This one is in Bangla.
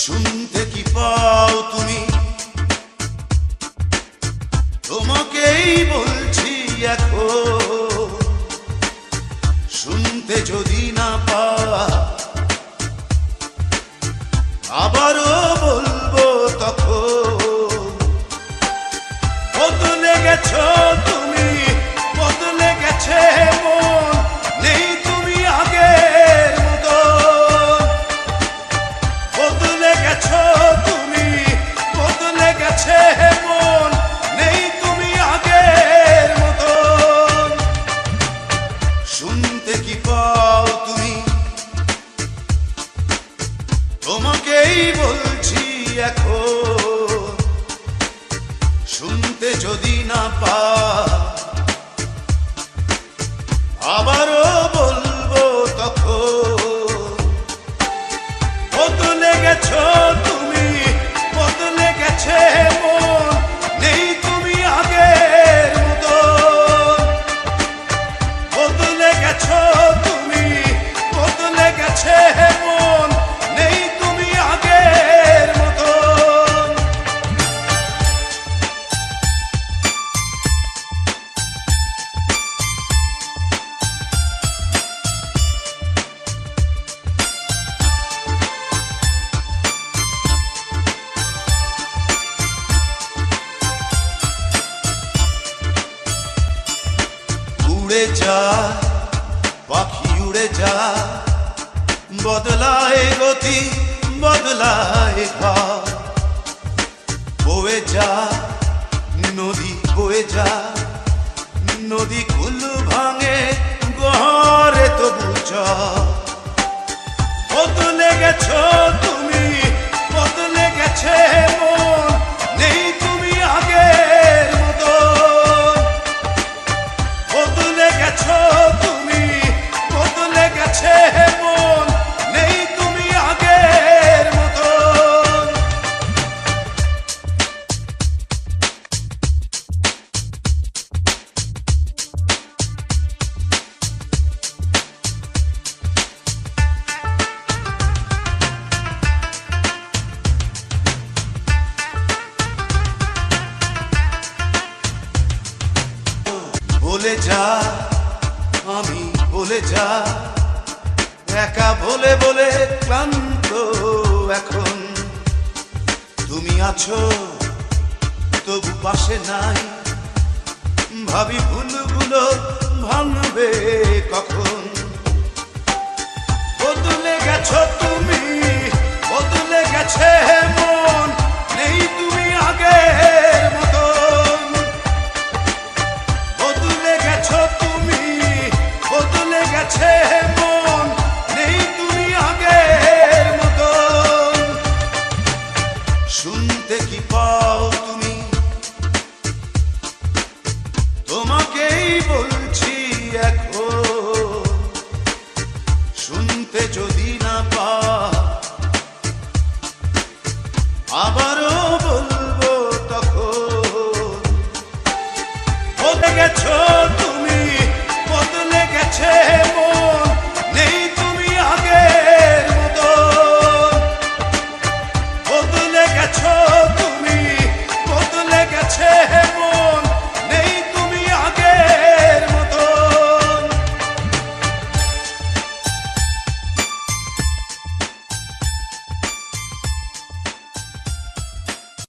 শুনতে কি পাও তুমি? তোমাকেই বলছি এখন শুনতে যদি না পা আবারও তোমাকেই বলছি এখন শুনতে যদি না পা উড়ে যা, পাখি উড়ে যা, বদলায় গতি, বদলায় ঘর। বয়ে যা, নদী বয়ে যা, নদী বলে যা, আমি বলে যা। একা বলে বলে ক্লান্ত এখন। তুমি আছো, তবু পাশে নাই। ভাবি ভুলগুলো ভাঙবে গেছে মন তুমি আগের মতন। শুনতে কি পাও তুমি